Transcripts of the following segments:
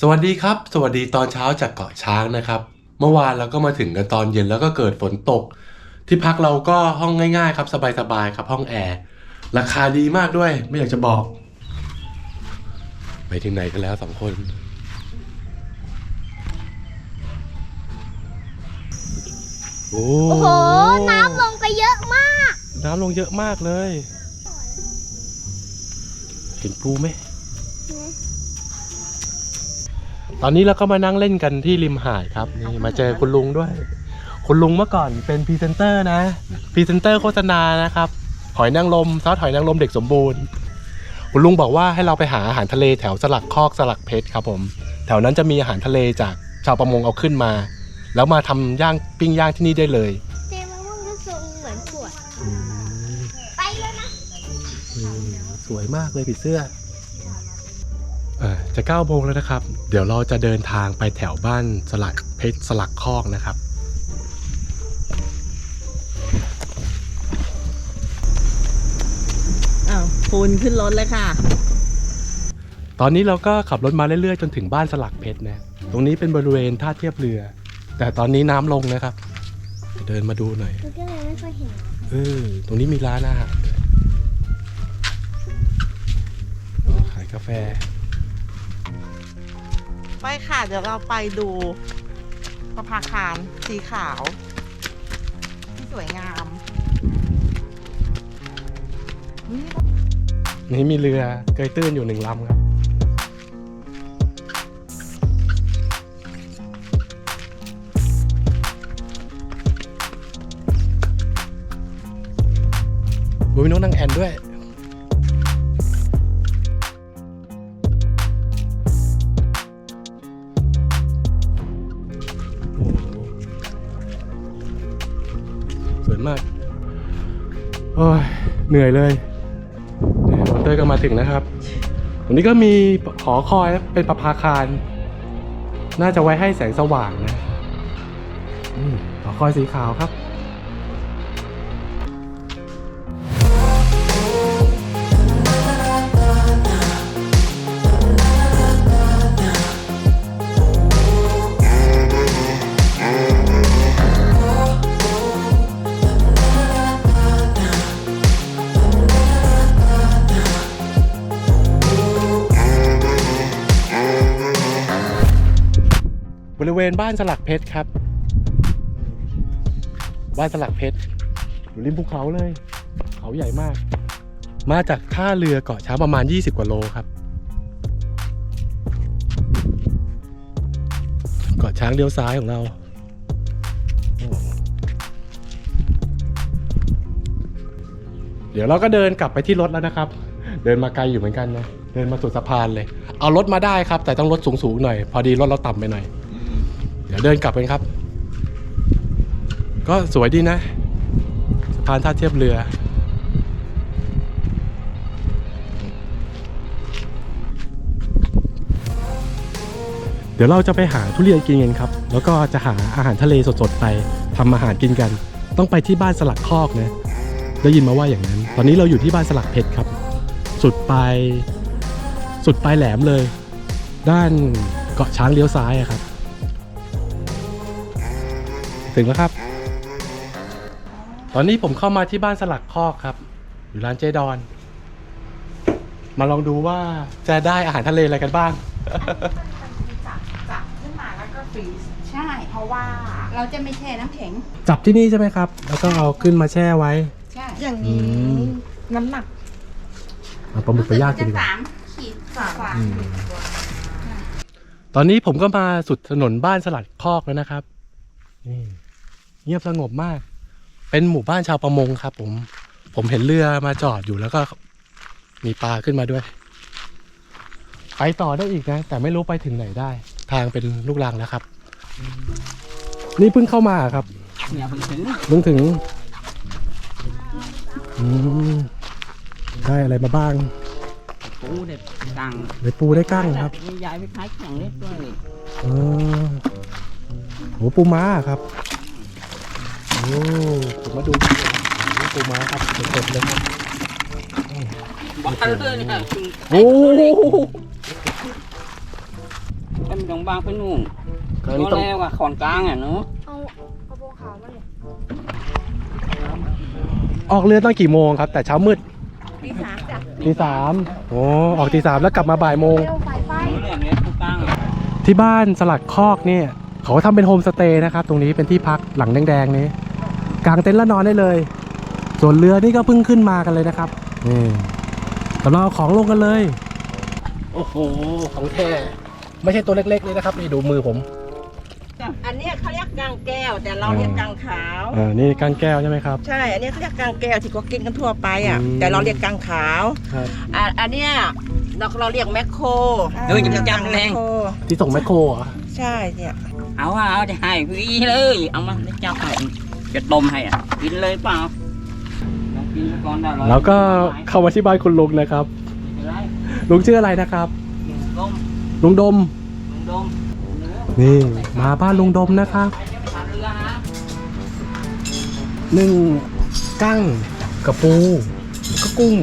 สวัสดีครับ สวัสดีตอนเช้าจากเกาะช้างนะครับ เมื่อวานเราก็มาถึงกันตอนเย็นแล้วก็เกิดฝนตก ที่พักเราก็ห้องง่ายๆ ครับสบายๆครับห้องแอร์ราคาดีมากด้วย ไม่อยากจะบอก ไปถึงไหนกันแล้วสองคน โอ้โอ้โห น้ำลงไปเยอะมาก น้ำลงเยอะมากเลย เห็นปูไหม ตอนนี้เราก็มานั่งเล่นกันที่ริมหาดครับนี่มาเจอคุณลุงด้วย คุณลุงเมื่อก่อนเป็นพรีเซนเตอร์นะพรีเซนเตอร์โฆษณานะครับหอยนางรมซอสหอยนางรมเด็กสมบูรณ์ คุณลุงบอกว่าให้เราไปหาอาหารทะเลแถวสลักคอกสลักเพชรครับผม แถวนั้นจะมีอาหารทะเลจากชาวประมงเอาขึ้นมา แล้วมาทำย่างปิ้งย่างที่นี่ได้เลยเจมะม่วงจะทรงเหมือนขวดไปแล้วนะอืมสวยมากเลยผีเสื้อเออ จะ9โมงแล้วนะครับ เดี๋ยวเราจะเดินทางไปแถวบ้านสลักเพชรสลักคอกนะครับ อ้าวคุณขึ้นรถเลยค่ะ ตอนนี้เราก็ขับรถมาเรื่อยๆ จนถึงบ้านสลักเพชรนะ ตรงนี้เป็นบริเวณท่าเทียบเรือ แต่ตอนนี้น้ำลงนะครับ เดี๋ยวเดินมาดูหน่อย มันก็เลยไม่ค่อยเห็นเออ ตรงนี้มีร้านอาหารด้วยอ๋อขายกาแฟ ไปค่ะ เดี๋ยวเราไปดูประภาคารสีขาว ที่สวยงามนี่นี่มีเรือเกยตื้นอยู่หนึ่งลำครับ อุ้ยน้องนางแอนด้วย โอ้ยเหนื่อยเลยเนี่ยมอเตอร์ก็มาถึงนะครับตรงนี้ก็มีหอคอยเป็นประภาคาร น่าจะไว้ให้แสงสว่างนะอืมหอคอยสีขาวครับ ริเวณบ้านสลักเพชรครับ บ้านสลักเพชรอยู่ริมภูเขาเลย เขาใหญ่มาก มาจากท่าเรือเกาะช้างประมาณ 20 กว่าโลครับ เกาะช้างเลี้ยวซ้ายของเราโอ้เดี๋ยวเราก็เดินกลับไปที่รถแล้วนะครับ เดินมาไกลอยู่เหมือนกันนะ เดินมาสุดสะพานเลย เอารถมาได้ครับ แต่ต้องรถสูงๆหน่อย พอดีรถเราต่ำไปหน่อยเดี๋ยวเดินกลับกันครับ ก็สวยดีนะสะพานท่าเทียบเรือ เดี๋ยวเราจะไปหาทุเรียนกินกันครับ แล้วก็จะหาอาหารทะเลสดๆไปทำอาหารกินกัน ต้องไปที่บ้านสลักคอกนะได้ยินมาว่าอย่างนั้น ตอนนี้เราอยู่ที่บ้านสลักเพชรครับ สุดปลายสุดปลายแหลมเลย ด้านเกาะช้างเลี้ยวซ้ายครับ ถึงแล้วครับ ตอนนี้ผมเข้ามาที่บ้านสลักคอกครับ อยู่ร้านเจดอน มาลองดูว่าจะได้อาหารทะเลอะไรกันบ้าง จับจับขึ้นมาแล้วก็ฟรีซใช่ เพราะว่าเราจะไม่แช่น้ำแข็ง จับที่นี่ใช่ไหมครับ แล้วก็เอาขึ้นมาแช่ไว้ ใช่อย่างนี้ อืม น้ำหนักเอาปลาหมึกไปย่างกินดีกว่า สามขีดสามกว่าอืมตอนนี้ผมก็มาสุดถนนบ้านสลัดคอกแล้วนะครับ นี่ เงียบสงบมาก เป็นหมู่บ้านชาวประมงครับผม ผมเห็นเรือมาจอดอยู่แล้วก็ มีปลาขึ้นมาด้วย ไปต่อได้อีกนะ แต่ไม่รู้ไปถึงไหนได้ ทางเป็นลูกรังแล้วครับ นี่เพิ่งเข้ามาครับเนี่ยเพิ่งถึงเพิ่งถึงอืมได้อะไรมาบ้าง ปูเด็ดตังได้ปูได้กั้งครับยายไปขายแข่งเล็กด้วยเออโหปูม้าครับ โอ้ผมมาดูดีเลยโอ้ปูม้าครับสดๆเลยครับบอกกันเลยเนี่ยโอ้โหก็มีตรงบางไปนู่นก็อันตันี้วต้องแล้วอะขอนกลางอะเนาะเอากระโปรงขาวมาเลยออกเรือตอนกี่โมงครับ แต่เช้ามืดตีสามจ้ะตีสามโอ้ออกตีสามแล้วกลับมาบ่ายโมง เร็วไฟไฟเรื่องเนี้ยตรงกลางอะที่บ้านสลัดคอกเนี่ย เขาทำเป็นโฮมสเตย์นะครับ ตรงนี้เป็นที่พักหลังแดงๆนี้ กางเต็นท์แล้วนอนได้เลย ส่วนเรือนี่ก็เพิ่งขึ้นมากันเลยนะครับนี่กำลังเอาของลงกันเลย โอ้โห ของแท้ไม่ใช่ตัวเล็กๆเลยนะครับนี่ดูมือผมอันเนี้ยเขาเรียกกางแก้ว แต่เราเรียกกางขาวอ่านี่กางแก้วใช่ไหมครับ ใช่ อันเนี้ยเขาเรียกกางแก้วที่เขากินกันทั่วไปอะอืมแต่เราเรียกกางขาวครับอะอันเนี้ยเราเราเรียกแมคโครเดี๋ยวจะจับแรงแมคโครที่ส่งแมคโครเหรอใช่เนี่ย เอาอะเอาจะให้พี่เลย เอามาได้จับให้ จะต้มให้อะ กินเลยเปล่าลองกินไปก่อนได้เลยแล้วก็เข้ามาที่บ้านคุณลุงนะครับ ไม่เป็นไรลุงชื่ออะไรนะครับต้มลุงดม ลุงดมเนื้อนี่ มาบ้านลุงดมนะครับทานเรือฮะหนึ่งกั้งกับปูก็กุ้ง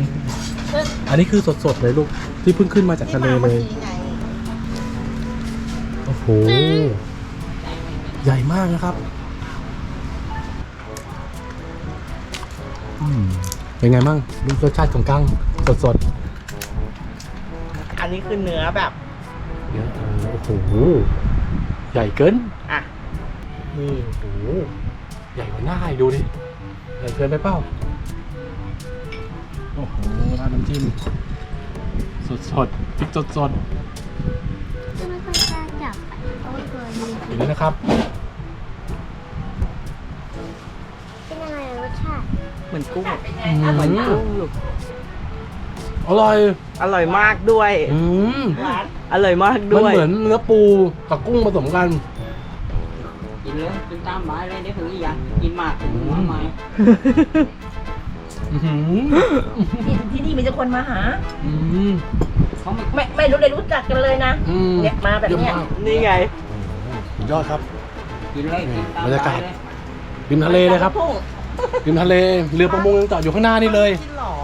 อันนี้คือสดๆเลยลูก ที่เพิ่งขึ้นมาจากทะเลเลยนี่มามื่อกี้ไงโอ้โห ใหญ่มากนะครับ เป็นไงบ้างดูรสชาติของกั้งสดอันนี้คือเนื้อแบบ ๆเนี่ยโอ้โหใหญ่เกินอะ นี่โอ้โหใหญ่กว่าหน้าอีกดูดิใหญ่เกินไปเปล่าโอ้โหราดน้ำจิ้มสดๆพริกสดจะไม่ค่อยกล้าจับเอาเกินเลยๆอย่างนี้นะครับ เป็นยังไงรสชาติ เหมือนกุ้งอืมเหมือนกุ้งลูกอร่อย อร่อยมากด้วยอืมอร่อยมากมันด้วยเหมือนเนื้อปูกับกุ้งผสมกัน กินเลยกินตามหมายเลยเดี๋ยวถึงอีกอย่างกินมากถึงหัวไม้อื้อหือที่ที่นี่มีแต่คนมาหาอืมเขาไม่ไม่ไม่รู้เลยรู้จักกันเลยนะอืมเนี่ยมาแบบเนี้ยยี่มมากนี่ไงสุดยอดครับกินเลยกินตามบรรยากาศหมเลยริมทะเลเลยครับพุ่ง ริมทะเลเรือประมงยังจอดอยู่ข้างหน้านี่เลย กินหรอ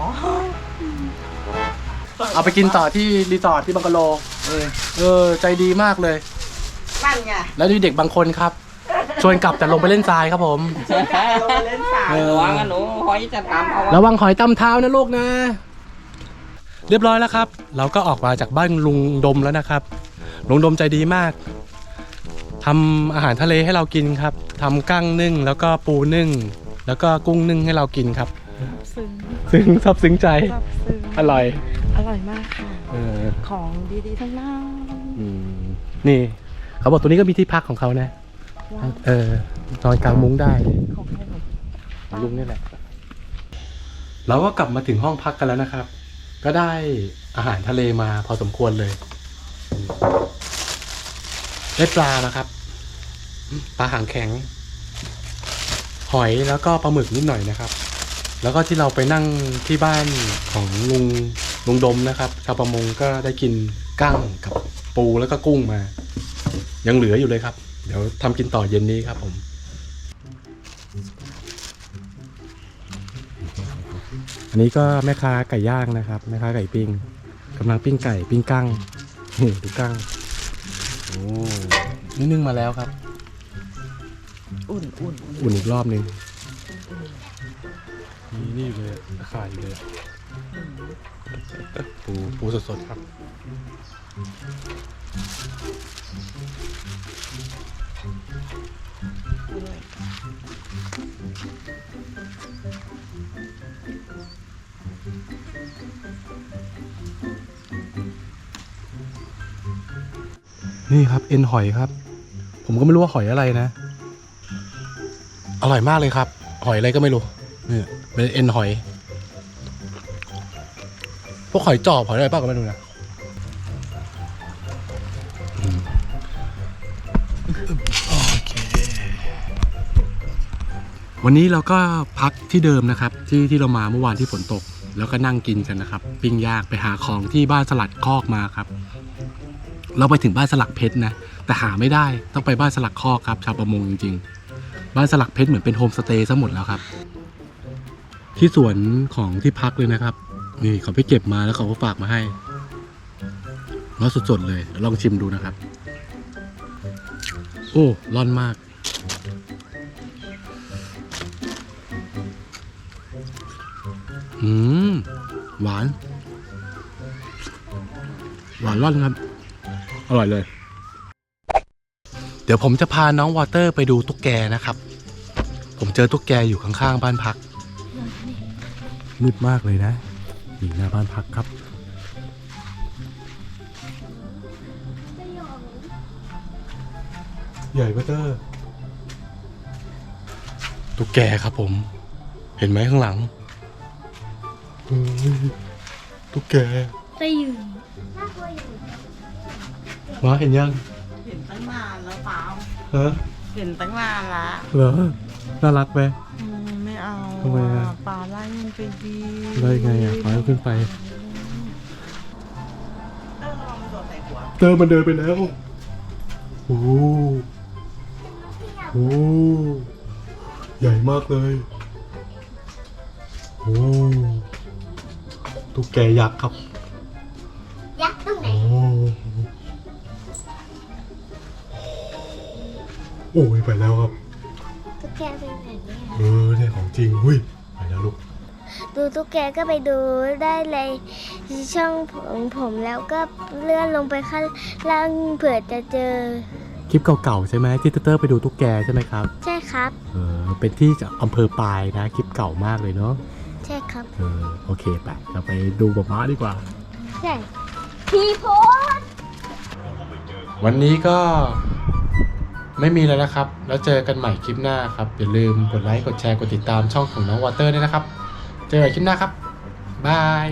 เอาไปกินต่อที่รีสอร์ทที่บังกะโลเออเออใจดีมากเลย นั่นไงแล้วมีเด็กบางคนครับ ชวนกลับแต่ลงไปเล่นทรายครับผมลงเล่นสาเออ ระวังกันหนูหอยจะตามเอาระวังหอยตำเท้านะลูกนะ เรียบร้อยแล้วครับ เราก็ออกมาจากบ้านลุงดมแล้วนะครับ ลุงดมใจดีมากทำอาหารทะเลให้เรากินครับทำกั้งนึ่งแล้วก็ปูนึ่ง แล้วก็กุ้งนึ่งให้เรากินครับ ซึ้งซึ้งซับซึ้งใจซับซึ้งอร่อยอร่อยมากค่ะ เออของดีๆทั้งนั้นอืมนี่ เขาบอกตัวนี้ก็มีที่พักของเขานะ เออนอนกลางมุ้งได้ของให้หนูของลุงนี่แหละ เราก็กลับมาถึงห้องพักกันแล้วนะครับ ก็ได้อาหารทะเลมาพอสมควรเลย ได้ปลานะครับ ปลาหางแข็ง หอยแล้วก็ปลาหมึกนิดหน่อยนะครับ แล้วก็ที่เราไปนั่งที่บ้านของลุงลุงดมนะครับ ชาวประมงก็ได้กินกั้งกับปูแล้วก็กุ้งมา ยังเหลืออยู่เลยครับ เดี๋ยวทำกินต่อเย็นนี้ครับผมอันนี้ก็แม่ค้าไก่ย่างนะครับแม่ค้าไก่ปิ้งกำลังปิ้งไก่ปิ้งกั้งดูกั้งโอ้นี่นึ่งมาแล้วครับ อุ่นอุ่นอุ่นอีกรอบนึงนี่นี่อยู่เลยราคาอยู่เลยอะปูปูสดๆครับนี่ครับเอ็นหอยครับ ผมก็ไม่รู้ว่าหอยอะไรนะ อร่อยมากเลยครับ หอยอะไรก็ไม่รู้เนี่ยเป็นเอ็นหอย พวกหอยจอบหอยอะไรป้าก็ไม่รู้นะวันนี้เราก็พักที่เดิมนะครับ ที่ที่เรามาเมื่อวานที่ฝนตก แล้วก็นั่งกินกันนะครับ ปิ้งย่างไปหาของที่บ้านสลัดคอกมาครับ เราไปถึงบ้านสลักเพชรนะ แต่หาไม่ได้ต้องไปบ้านสลักคอกครับ ชาวประมงจริง ๆ บ้านสลักเพชรเหมือนเป็นโฮมสเตย์ซะหมดแล้วครับ ที่สวนของที่พักเลยนะครับ นี่เขาไปเก็บมาแล้วเขาก็ฝากมาให้แล้วสดๆเลยลองชิมดูนะครับ โอ้ร้อนมาก อืม หวาน หวานร่อนครับ อร่อยเลย เดี๋ยวผมจะพาน้องวอเตอร์ไปดูตุ๊กแกนะครับ ผมเจอตุ๊กแกอยู่ข้างๆบ้านพักมืดมากเลยนะอยู่หน้าบ้านพักครับ ใหญ่วอเตอร์ ตุ๊กแกครับผม เห็นไหมข้างหลังเฮ้ยตุ๊กแก ไปอยู่น่ากลัวอยู่ว้าเห็นยังเห็น ตั้งนานแล้วเปล่าฮะเห็นตั้งนานละเหรอน่ารักไหม อืมไม่เอาทำไมอะปลาไล่มันไปดีได้ไงอะปล่อยมันขึ้นไป เออระวังมันโดนใส่หัวเตอร์มันเดินไปแล้ว โอ้โหโอ้โหใหญ่มากเลย โอ้ตุ๊กแกยักษ์ครับ โอ้ยไปแล้วครับตุ๊กแกเป็นแบบนี้เออเนี่ยของจริงหุ้ยไปแล้วลูกดูตุ๊กแกก็ไปดูได้เลยช่องของผมแล้วก็เลื่อนลงไปข้างล่างเผื่อจะเจอ คลิปเก่าๆใช่ไหมที่เตอร์ไปดูตุ๊กแกใช่ไหมครับ ใช่ครับเออเป็นที่จากอำเภอปายนะคลิปเก่ามากเลยเนาะใช่ครับเออโอเคไปเราไปดูบม้าดีกว่าใช่พี่โพสวันนี้ก็ ไม่มีแล้วนะครับ แล้วเจอกันใหม่คลิปหน้าครับ อย่าลืมกดไลค์ กดแชร์ กดติดตามช่องของน้องวอเตอร์ด้วยนะครับ เจอกันคลิปหน้าครับ บาย